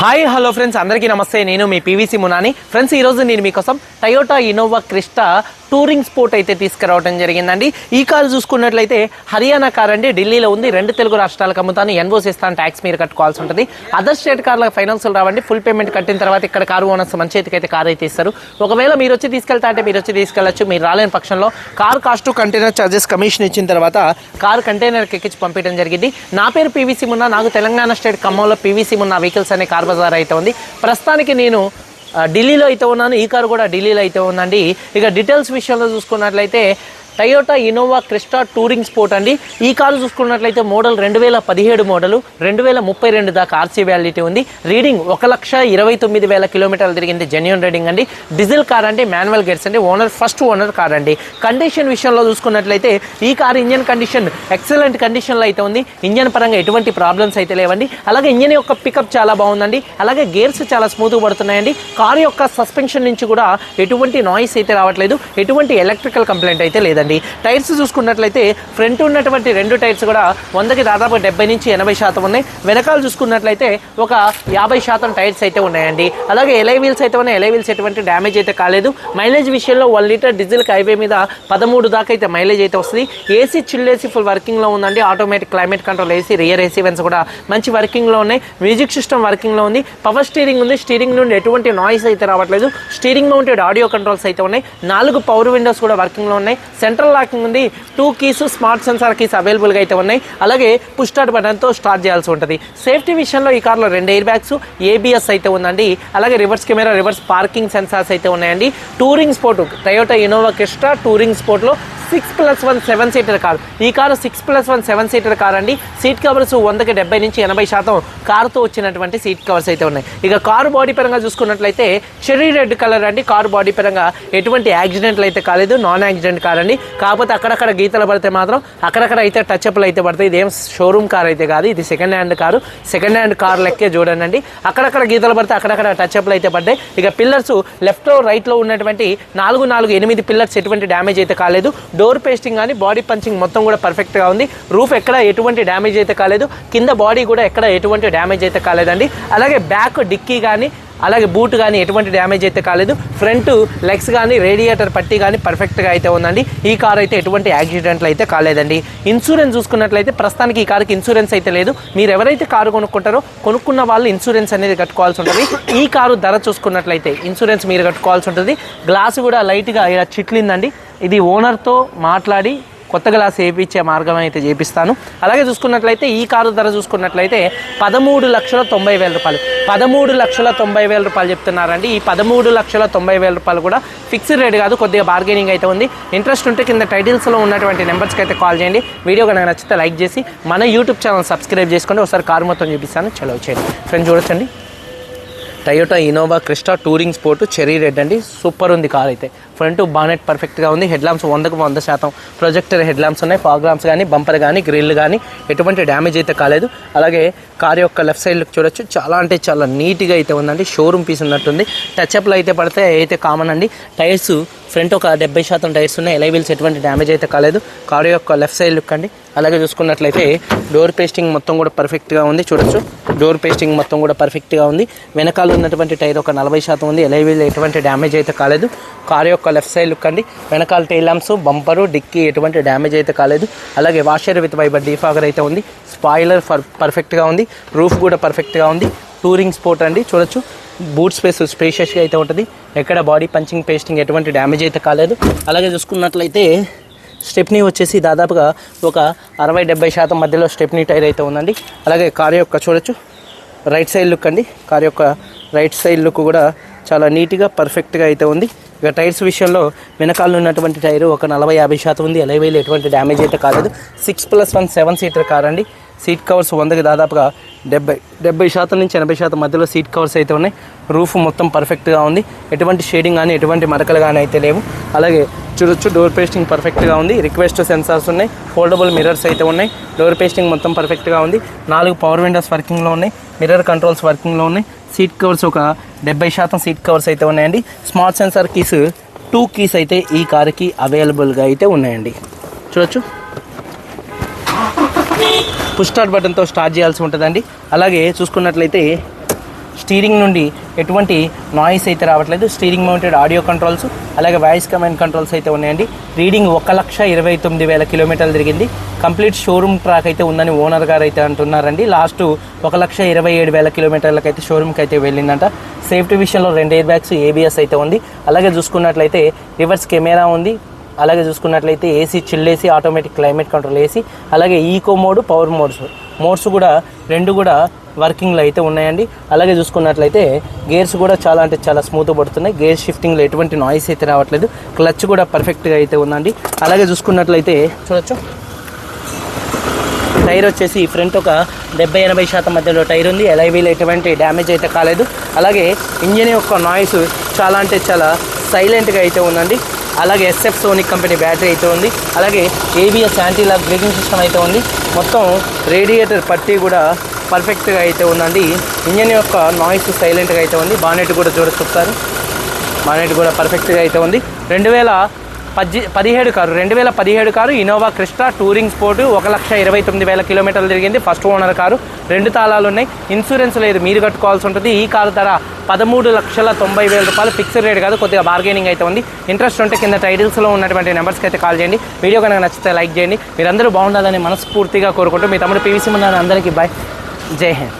Hi hello friends. అందరికీ నమస్తే. నేను మీ పీవీసీ మునాని. ఫ్రెండ్స్ ఈరోజు నేను మీకోసం Toyota Innova Crysta touring sport అయితే తీసుకురావడం జరిగిందండి. ఈ కారు చూసుకున్నట్లయితే హర్యానా కార్ అండి. ఢిల్లీలో ఉంది. రెండు తెలుగు రాష్ట్రాలకు అమ్ముతాను. ఎన్వోస్ ఇస్తాను. ట్యాక్స్ మీరు కట్టుకోవాల్సి ఉంటుంది. అదర్ స్టేట్ కార్లకు ఫైనాన్సులు రావండి. ఫుల్ పేమెంట్ కట్టిన తర్వాత ఇక్కడ కారు ఓనర్స్ మంచి చేతికి అయితే కార్ అయితే ఇస్తారు. ఒకవేళ మీరు వచ్చి తీసుకెళ్తా అంటే మీరు వచ్చి తీసుకెళ్ళచ్చు. మీరు రాలేని పక్షంలో car cost container charges commission ఇచ్చిన తర్వాత కార్ కంటైనర్కి ఎక్కించి పంపించడం జరిగింది. నా పేరు పీవీసీ మున్నా. నాకు తెలంగాణ స్టేట్ ఖమ్మంలో P V C Munna vehicles అనే కార్ బజార్ అయితే ఉంది. ప్రస్తుతానికి నేను ఢిల్లీలో అయితే ఉన్నాను. ఈ కారు కూడా ఢిల్లీలో అయితే ఉందండి. ఇక డీటెయిల్స్ విషయంలో చూసుకున్నట్లయితే Toyota Innova Crysta touring sport అండి. ఈ కారు చూసుకున్నట్లయితే మోడల్ రెండు వేల పదిహేడు మోడలు రెండు వేల ముప్పై రెండు దాకా ఆర్సీ వ్యాలిటీ ఉంది. రీడింగ్ ఒక లక్ష ఇరవై తొమ్మిది వేల కిలోమీటర్లు తిరిగింది. జెన్యున్ రీడింగ్ అండి. డీజిల్ కార్ అండి మాన్యువల్ గేట్స్ అండి. ఓనర్ ఫస్ట్ ఓనర్ కార్ అండి. కండిషన్ విషయంలో చూసుకున్నట్లయితే ఈ కార్ ఇంజన్ కండిషన్ ఎక్సలెంట్ కండిషన్లో అయితే ఉంది. ఇంజన్ పరంగా ఎటువంటి ప్రాబ్లమ్స్ అయితే లేవండి. అలాగే ఇంజన్ యొక్క పికప్ చాలా బాగుందండి. అలాగే గేర్స్ చాలా స్మూత్గా పడుతున్నాయండి. కారు యొక్క సస్పెన్షన్ నుంచి కూడా ఎటువంటి నాయిస్ అయితే రావట్లేదు. ఎటువంటి ఎలక్ట్రికల్ కంప్లైంట్ అయితే లేదండి. టైర్స్ చూసుకున్నట్లయితే ఫ్రంట్ ఉన్నటువంటి రెండు టైర్స్ కూడా వందకి దాదాపు డెబ్బై నుంచి ఎనభై శాతం ఉన్నాయి. వెనకాల చూసుకున్నట్లయితే ఒక యాభై శాతం టైర్స్ అయితే ఉన్నాయండి. అలాగే ఎలై వీల్స్ అయితే ఉన్నాయి. ఎలై వీల్స్ ఎటువంటి డ్యామేజ్ అయితే కాలేదు. మైలేజ్ విషయంలో వన్ లీటర్ డీజిల్ హైవే మీద పదమూడు దాకా అయితే మైలేజ్ అయితే వస్తుంది. ఏసీ చిల్ ఏసీ ఫుల్ వర్కింగ్లో ఉందండి. Automatic climate control AC rear AC vents కూడా మంచి వర్కింగ్లో ఉన్నాయి. మ్యూజిక్ సిస్టమ్ వర్కింగ్లో ఉంది. పవర్ స్టీరింగ్ ఉంది. స్టీరింగ్ నుండి ఎటువంటి నాయిస్ అయితే రావట్లేదు. స్టీరింగ్ మౌంటెడ్ ఆడియో కంట్రోల్స్ అయితే ఉన్నాయి. నాలుగు పవర్ విండోస్ కూడా వర్కింగ్లో ఉన్నాయి. సెంటర్ సెంట్రల్ లాకింగ్ ఉంది. Two keys smart sensor keys అవైలబుల్గా అయితే ఉన్నాయి. అలాగే పుష్ స్టార్ట్ బటన్తో స్టార్ట్ చేయాల్సి ఉంటుంది. సేఫ్టీ విషయంలో ఈ కార్లో రెండు ఎయిర్ బ్యాగ్స్ ఏబిఎస్ అయితే ఉందండి. అలాగే reverse camera reverse parking sensors అయితే ఉన్నాయండి. Touring sport Toyota Innova Crysta touring స్పోర్ట్లో six plus one seven seater car. ఈ car six plus one seven seater car అండి సీట్ కవర్స్ వందకి డెబ్బై నుంచి ఎనభై శాతం కారుతో వచ్చినటువంటి సీట్ కవర్స్ అయితే ఉన్నాయి. ఇక కారు బాడీ పరంగా చూసుకున్నట్లయితే చెర్రీ రెడ్ కలర్ అండి. కారు బాడీ పరంగా ఎటువంటి యాక్సిడెంట్లు అయితే కాలేదు. నాన్ యాక్సిడెంట్ కార్ అండి. కాకపోతే అక్కడక్కడ గీతలు పడితే మాత్రం అక్కడక్కడ అయితే టచ్అప్లు అయితే పడతాయి. ఇదేం షోరూమ్ కార్ అయితే కాదు. ఇది second hand car. Second hand car లెక్కే చూడండి అక్కడక్కడ గీతలు పడితే అక్కడక్కడ టచ్అప్లు అయితే పడ్డాయి. ఇక పిల్లర్స్ లెఫ్ట్ రైట్లో ఉన్నటువంటి నాలుగు నాలుగు ఎనిమిది పిల్లర్స్ ఎటువంటి డ్యామేజ్ అయితే కాలేదు. డోర్ పేస్టింగ్ కానీ బాడీ పంచింగ్ మొత్తం కూడా పర్ఫెక్ట్గా ఉంది. రూఫ్ ఎక్కడ ఎటువంటి డ్యామేజ్ అయితే కాలేదు. కింద బాడీ కూడా ఎక్కడ ఎటువంటి డ్యామేజ్ అయితే కాలేదండి. అలాగే బ్యాక్ డిక్కీ కానీ అలాగే బూట్ కానీ ఎటువంటి డ్యామేజ్ అయితే కాలేదు. ఫ్రంట్ లెగ్స్ కానీ రేడియేటర్ పట్టి కానీ పర్ఫెక్ట్గా అయితే ఉందండి. ఈ కార్ అయితే ఎటువంటి యాక్సిడెంట్లు అయితే కాలేదండి. ఇన్సూరెన్స్ చూసుకున్నట్లయితే ప్రస్తుతానికి ఈ కార్కి ఇన్సూరెన్స్ అయితే లేదు. మీరు ఎవరైతే కారు కొనుక్కుంటారో కొనుక్కున్న వాళ్ళు ఇన్సూరెన్స్ అనేది కట్టుకోవాల్సి ఉంటుంది. ఈ కారు ధర చూసుకున్నట్లయితే ఇన్సూరెన్స్ మీరు కట్టుకోవాల్సి ఉంటుంది. గ్లాస్ కూడా లైట్గా ఇలా చిట్లిందండి. ఇది ఓనర్తో మాట్లాడి కొత్త గ్లాస్ వేయించే మార్గం అయితే చేపిస్తాను. అలాగే చూసుకున్నట్లయితే ఈ కారు ధర చూసుకున్నట్లయితే పదమూడు లక్షల తొంభై వేల రూపాయలు. పదమూడు లక్షల తొంభై వేల రూపాయలు చెప్తున్నారండి. ఈ పదమూడు లక్షల తొంభై వేల రూపాయలు కూడా ఫిక్స్డ్ రేట్ కాదు కొద్దిగా బార్గెనింగ్ అయితే ఉంది. ఇంట్రెస్ట్ ఉంటే కింద టైటిల్స్లో ఉన్నటువంటి నెంబర్స్కి అయితే కాల్ చేయండి. వీడియో కనుక నచ్చితే లైక్ చేసి మన యూట్యూబ్ ఛానల్ సబ్స్క్రైబ్ చేసుకోండి. ఒకసారి కారు మొత్తం చూపిస్తాను. చలో చేయండి. ఫ్రెండ్స్ చూడొచ్చండి. Toyota Innova Crysta touring sport cherry red అండి. సూపర్ ఉంది కార్ అయితే. ఫ్రంట్ బానెట్ పర్ఫెక్ట్గా ఉంది. హెడ్ ల్యాంప్స్ వందకు వంద శాతం. ప్రొజెక్టర్ హెడ్ ల్యాంప్స్ ఉన్నాయి. ఫాగ్ ల్యాంప్స్ కానీ బంపర్ కానీ గ్రిల్ కానీ ఎటువంటి డ్యామేజ్ అయితే కాలేదు. అలాగే కార్ యొక్క లెఫ్ట్ సైడ్ చూడొచ్చు. చాలా అంటే చాలా నీట్గా అయితే ఉందండి. షోరూమ్ పీస్ ఉన్నట్టుంది. టచ్ అప్లో అయితే పడితే అయితే కామన్ అండి. టైర్స్ ఫ్రంట్ ఒక డెబ్బై శాతం టైర్స్ ఉన్నాయి. ఎలై వీల్స్ ఎటువంటి డ్యామేజ్ అయితే కాలేదు. కారు యొక్క లెఫ్ట్ సైడ్ లుక్ అండి. అలాగే చూసుకున్నట్లయితే డోర్ పేస్టింగ్ మొత్తం కూడా పర్ఫెక్ట్గా ఉంది. చూడొచ్చు. డోర్ పేస్టింగ్ మొత్తం కూడా పర్ఫెక్ట్గా ఉంది. వెనకాల ఉన్నటువంటి టైర్ ఒక నలభై శాతం ఉంది. ఎలై వీల్ ఎటువంటి డ్యామేజ్ అయితే కాలేదు. కారు యొక్క లెఫ్ట్ సైడ్ లుక్ అండి. వెనకాల టైల్ ల్యాంప్స్ బంపరు డిక్కీ ఎటువంటి డ్యామేజ్ అయితే కాలేదు. అలాగే వాషర్ విత్ వైబర్ డీఫాగర్ అయితే ఉంది. స్పాయిలర్ పర్ పర్ఫెక్ట్గా ఉంది. రూఫ్ కూడా పర్ఫెక్ట్గా ఉంది. టూరింగ్ స్పోర్ట్ అండి. చూడొచ్చు. బూట్ స్పేస్ స్పేషియస్గా అయితే ఉంటుంది. ఎక్కడ బాడీ పంచింగ్ పేస్టింగ్ ఎటువంటి డ్యామేజ్ అయితే కాలేదు. అలాగే చూసుకున్నట్లయితే స్టెప్నీ వచ్చేసి దాదాపుగా ఒక అరవై డెబ్బై శాతం మధ్యలో స్టెప్నీ టైర్ అయితే ఉందండి. అలాగే కార్ యొక్క చూడొచ్చు. రైట్ సైడ్ లుక్ అండి. కార్ యొక్క రైట్ సైడ్ లుక్ కూడా చాలా నీట్గా పర్ఫెక్ట్గా అయితే ఉంది. ఇక టైర్స్ విషయంలో వెనకాల ఉన్నటువంటి టైరు ఒక నలభై యాభై శాతం ఉంది. ఎలై ఎటువంటి డ్యామేజ్ అయితే కాలేదు. Six plus one seven seater car అండి. సీట్ కవర్స్ వందకి దాదాపుగా డెబ్బై డెబ్బై శాతం నుంచి ఎనభై శాతం మధ్యలో సీట్ కవర్స్ అయితే ఉన్నాయి. రూఫ్ మొత్తం పర్ఫెక్ట్గా ఉంది. ఎటువంటి షేడింగ్ కానీ ఎటువంటి మరకలు కానీ అయితే లేవు. అలాగే చూడొచ్చు డోర్ పేస్టింగ్ పర్ఫెక్ట్గా ఉంది. రిక్వెస్ట్ సెన్సార్స్ ఉన్నాయి. ఫోల్డబుల్ మిర్రర్స్ అయితే ఉన్నాయి. డోర్ పేస్టింగ్ మొత్తం పర్ఫెక్ట్గా ఉంది. నాలుగు పవర్ విండోస్ వర్కింగ్లో ఉన్నాయి. మిర్రర్ కంట్రోల్స్ వర్కింగ్లో ఉన్నాయి. సీట్ కవర్స్ ఒక డెబ్బై శాతం సీట్ కవర్స్ అయితే ఉన్నాయండి. Smart sensor keys two keys అయితే ఈ కార్కి అవైలబుల్గా అయితే ఉన్నాయండి. చూడొచ్చు. పుష్ స్టార్ట్ బటన్తో స్టార్ట్ చేయాల్సి ఉంటుందండి. అలాగే చూసుకున్నట్లయితే స్టీరింగ్ నుండి ఎటువంటి నాయిస్ అయితే రావట్లేదు. స్టీరింగ్ మౌంటెడ్ ఆడియో కంట్రోల్స్ అలాగే వాయిస్ కమాండ్ కంట్రోల్స్ అయితే ఉన్నాయండి. రీడింగ్ ఒక లక్ష ఇరవై తొమ్మిది వేల కిలోమీటర్లు తిరిగింది. కంప్లీట్ షోరూమ్ ట్రాక్ అయితే ఉందని ఓనర్ గారు అయితే అంటున్నారండి. లాస్ట్ ఒక లక్ష ఇరవై ఏడు వేల కిలోమీటర్లకు అయితే షోరూమ్కి అయితే వెళ్ళిందంట. సేఫ్టీ విషయంలో రెండు ఎయిర్ బ్యాగ్స్ ఏబిఎస్ అయితే ఉంది. అలాగే చూసుకున్నట్లయితే రివర్స్ కెమెరా ఉంది. అలాగే చూసుకున్నట్లయితే ఏసీ చిల్లేసి ఆటోమేటిక్ క్లైమేట్ కంట్రోల్ ఏసీ అలాగే eco mode power modes modes కూడా రెండు కూడా వర్కింగ్లో అయితే ఉన్నాయండి. అలాగే చూసుకున్నట్లయితే గేర్స్ కూడా చాలా అంటే చాలా స్మూత్ పడుతున్నాయి. గేర్ షిఫ్టింగ్లో ఎటువంటి నాయిస్ అయితే రావట్లేదు. క్లచ్ కూడా పర్ఫెక్ట్గా అయితే ఉందండి. అలాగే చూసుకున్నట్లయితే చూడొచ్చు. టైర్ వచ్చేసి ఫ్రంట్ ఒక డెబ్బై ఎనభై శాతం మధ్యలో టైర్ ఉంది. ఎలైవీలో ఎటువంటి డ్యామేజ్ అయితే కాలేదు. అలాగే ఇంజిన్ యొక్క నాయిస్ చాలా అంటే చాలా సైలెంట్గా అయితే ఉందండి. అలాగే ఎస్ఎఫ్ సోనిక్ కంపెనీ బ్యాటరీ అయితే ఉంది. అలాగే ABS anti lock braking system అయితే ఉంది. మొత్తం రేడియేటర్ పట్టి కూడా పర్ఫెక్ట్గా అయితే ఉందండి. ఇంజన్ యొక్క నాయిస్ సైలెంట్గా అయితే ఉంది. బానెట్ కూడా చూడొచ్చు ఒకసారి. బానెట్ కూడా పర్ఫెక్ట్గా అయితే ఉంది. రెండు వేల పజ్జి పదిహేడు కారు రెండు వేల పదిహేడు car Innova Crysta touring sport ఒక లక్ష ఇరవై తొమ్మిది వేల కిలోమీటర్లు తిరిగింది. First owner car. రెండు తాళాలు ఉన్నాయి. ఇన్సూరెన్స్ లేదు. మీరు కట్టుకోవాల్సి ఉంటుంది. ఈ కారు ధర పదమూడు లక్షల తొంభై వేల రూపాయలు. ఫిక్స్డ్ రేట్ కాదు. కొద్దిగా బార్గెనింగ్ అయితే ఉంది. ఇంట్రెస్ట్ ఉంటే కింద టైటిల్స్లో ఉన్నటువంటి నెంబర్స్కి అయితే కాల్ చేయండి. వీడియో కనుక నచ్చితే లైక్ చేయండి. మీరందరూ బాగుండాలని మనస్ఫూర్తిగా కోరుకుంటూ మీ తమ్ముడు పీవీసీ ఉన్నాను అందరికీ బాయ్ జై హింద్.